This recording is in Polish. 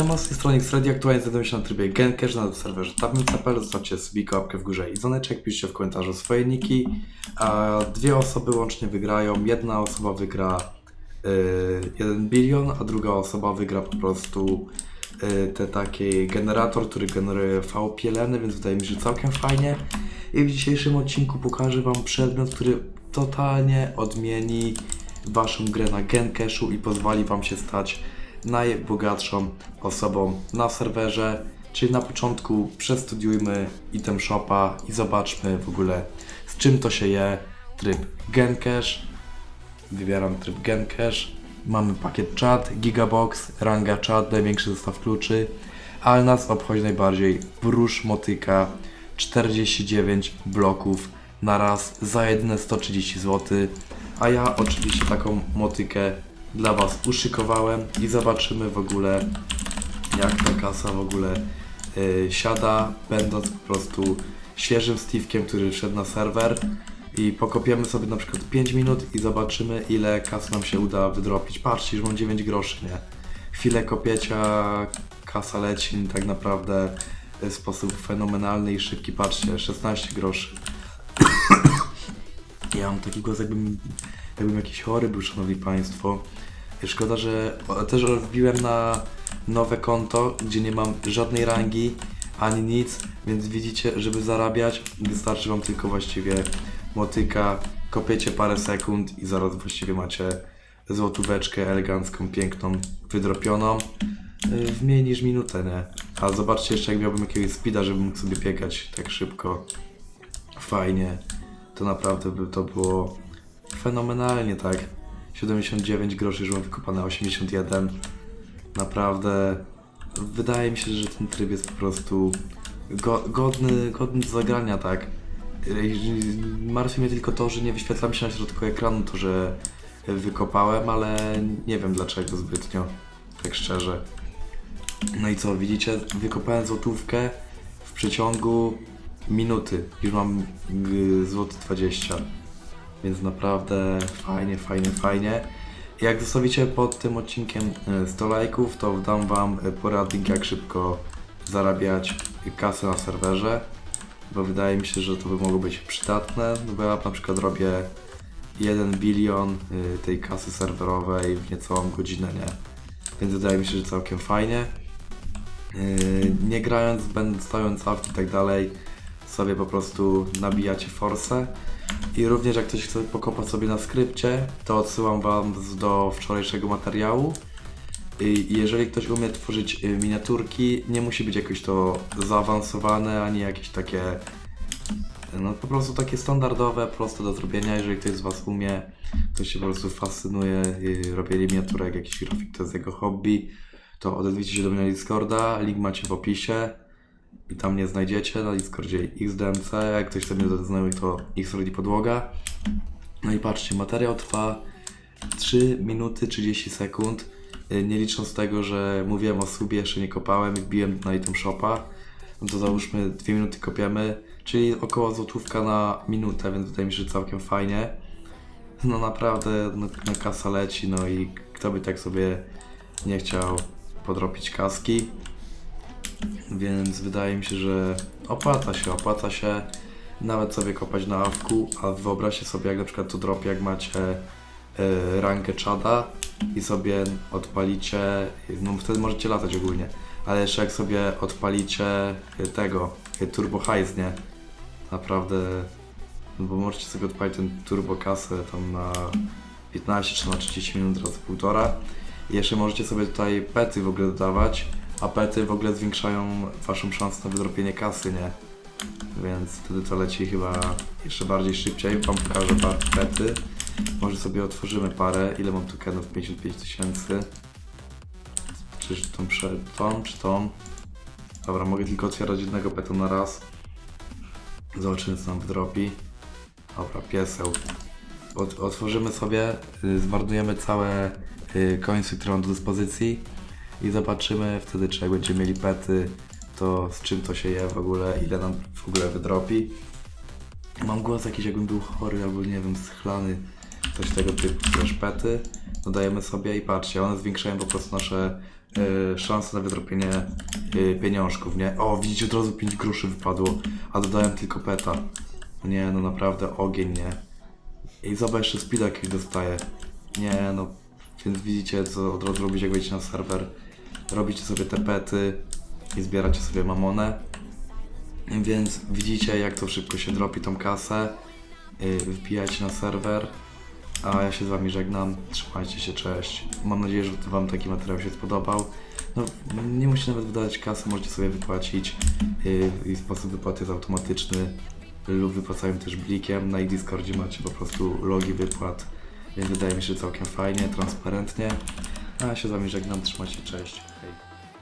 Siema, z tej strony X-Ready, aktualnie znajduję się na trybie Gencash na serwerze Tabin.pl, zostawcie sobie łapkę w górze i dzwoneczek, piszcie w komentarzu swoje niki, a dwie osoby łącznie wygrają, jedna osoba wygra y, 1 bilion, a druga osoba wygra po prostu y, te taki generator, który generuje VPLN, więc wydaje mi się całkiem fajnie. I w dzisiejszym odcinku pokażę Wam przedmiot, który totalnie odmieni Waszą grę na Gencashu i pozwoli Wam się stać najbogatszą osobą na serwerze. Czyli na początku przestudiujmy item shopa i zobaczmy w ogóle z czym to się je. Tryb Gencash. Wybieram tryb Gencash. Mamy pakiet chat, gigabox, ranga chat, największy zestaw kluczy. Ale nas obchodzi najbardziej wróż motyka 49 bloków na raz za jedyne 130 zł. A ja oczywiście taką motykę dla Was uszykowałem i zobaczymy w ogóle jak ta kasa w ogóle y, siada, będąc po prostu świeżym Steve'kiem, który wszedł na serwer i pokopiemy sobie na przykład 5 minut i zobaczymy ile kas nam się uda wydropić. Patrzcie, że mam 9 groszy, nie? Chwilę kopiecia, kasa leci tak naprawdę w sposób fenomenalny i szybki. Patrzcie, 16 groszy. Ja mam taki głos, jakbym, jakbym jakiś chory był, szanowni państwo. Szkoda, że też wbiłem na nowe konto, gdzie nie mam żadnej rangi ani nic, więc widzicie, żeby zarabiać, wystarczy wam tylko właściwie motyka, kopiecie parę sekund i zaraz właściwie macie złotóweczkę elegancką, piękną, wydropioną yy, w mniej niż minutę, nie? A zobaczcie jeszcze, jak miałbym jakiegoś speeda, żebym mógł sobie biegać tak szybko, fajnie, to naprawdę by to było fenomenalnie, tak? 79 groszy, już mam wykopane 81. Naprawdę wydaje mi się, że ten tryb jest po prostu go, godny, godny do zagrania, tak? Martwi mnie tylko to, że nie wyświetla mi się na środku ekranu to, że wykopałem, ale nie wiem dlaczego zbytnio, tak szczerze. No i co, widzicie, wykopałem złotówkę w przeciągu minuty. Już mam y, złoty 20. Więc naprawdę fajnie, fajnie, fajnie. Jak zostawicie pod tym odcinkiem e, 100 lajków, to dam Wam e, poradnik, jak szybko zarabiać kasę na serwerze, bo wydaje mi się, że to by mogło być przydatne, no bo ja na przykład robię 1 bilion e, tej kasy serwerowej w niecałą godzinę, nie? Więc wydaje mi się, że całkiem fajnie. Nie grając, będąc stając awki i tak dalej, sobie po prostu nabijacie forsę. I również jak ktoś chce pokopać sobie na skrypcie, to odsyłam Wam do wczorajszego materiału. I jeżeli ktoś umie tworzyć y, miniaturki, nie musi być jakoś to zaawansowane, ani jakieś takie, no po prostu takie standardowe, proste do zrobienia. Jeżeli ktoś z Was umie, to się po prostu fascynuje y, robienie miniaturek, jakiś grafik, to jest jego hobby, to odezwijcie się do mnie na Discorda, link macie w opisie i tam mnie znajdziecie na Discordzie XDMC, jak ktoś chce mnie dodać znajomych to XRD Podłoga. No i patrzcie, materiał trwa 3 minuty 30 sekund, yy, nie licząc tego, że mówiłem o subie, jeszcze nie kopałem i wbiłem na item shopa, no to załóżmy 2 minuty kopiemy, czyli około złotówka na minutę, więc wydaje mi się, że całkiem fajnie. No naprawdę, no, no kasa leci, no i kto by tak sobie nie chciał podrobić kaski. Więc wydaje mi się, że opłaca się, opłaca się nawet sobie kopać na awku, a wyobraźcie sobie jak na przykład tu drop, jak macie y, rankę czada i sobie odpalicie, no wtedy możecie latać ogólnie, ale jeszcze jak sobie odpalicie tego, y, turbo highs, nie? Naprawdę, no bo możecie sobie odpalić ten turbo kasę tam na 15 czy na 30 minut razy półtora i jeszcze możecie sobie tutaj pety w ogóle dodawać, a pety w ogóle zwiększają waszą szansę na wydropienie kasy, nie? Więc wtedy to leci chyba jeszcze bardziej szybciej. Wam pokażę parę pety. Może sobie otworzymy parę. Ile mam tokenów? 55 tysięcy. Czyż tą, tą, czy tą? Dobra, mogę tylko otwierać jednego peta na raz. Zobaczymy co nam wydropi. Dobra, pieseł. Ot- otworzymy sobie, y, zmarnujemy całe y, końce, które mam do dyspozycji i zobaczymy wtedy, czy jak będziemy mieli pety, to z czym to się je w ogóle, ile nam w ogóle wydropi. Mam głos jakiś jakbym był chory albo nie wiem, schlany, coś tego typu, też pety. Dodajemy sobie i patrzcie, one zwiększają po prostu nasze yy, szansa na wydropienie yy, pieniążków, nie? O, widzicie, od razu 5 groszy wypadło, a dodałem tylko peta. Nie, no naprawdę ogień, nie? I zobacz, jeszcze speed jakiś dostaje. Nie, no, więc widzicie, co od razu robić, jak wejdziecie na serwer. Robicie sobie te pety i zbieracie sobie mamonę. Więc widzicie, jak to szybko się dropi tą kasę. Yy, wbijajcie na serwer. A ja się z Wami żegnam. Trzymajcie się, cześć. Mam nadzieję, że Wam taki materiał się spodobał. No, nie musicie nawet wydawać kasy, możecie sobie wypłacić. Yy, I sposób wypłaty jest automatyczny. Lub wypłacają też blikiem. Na ich Discordzie macie po prostu logi wypłat. Więc wydaje mi się, całkiem fajnie, transparentnie. A ja się z Wami żegnam. Trzymajcie cześć. Hej.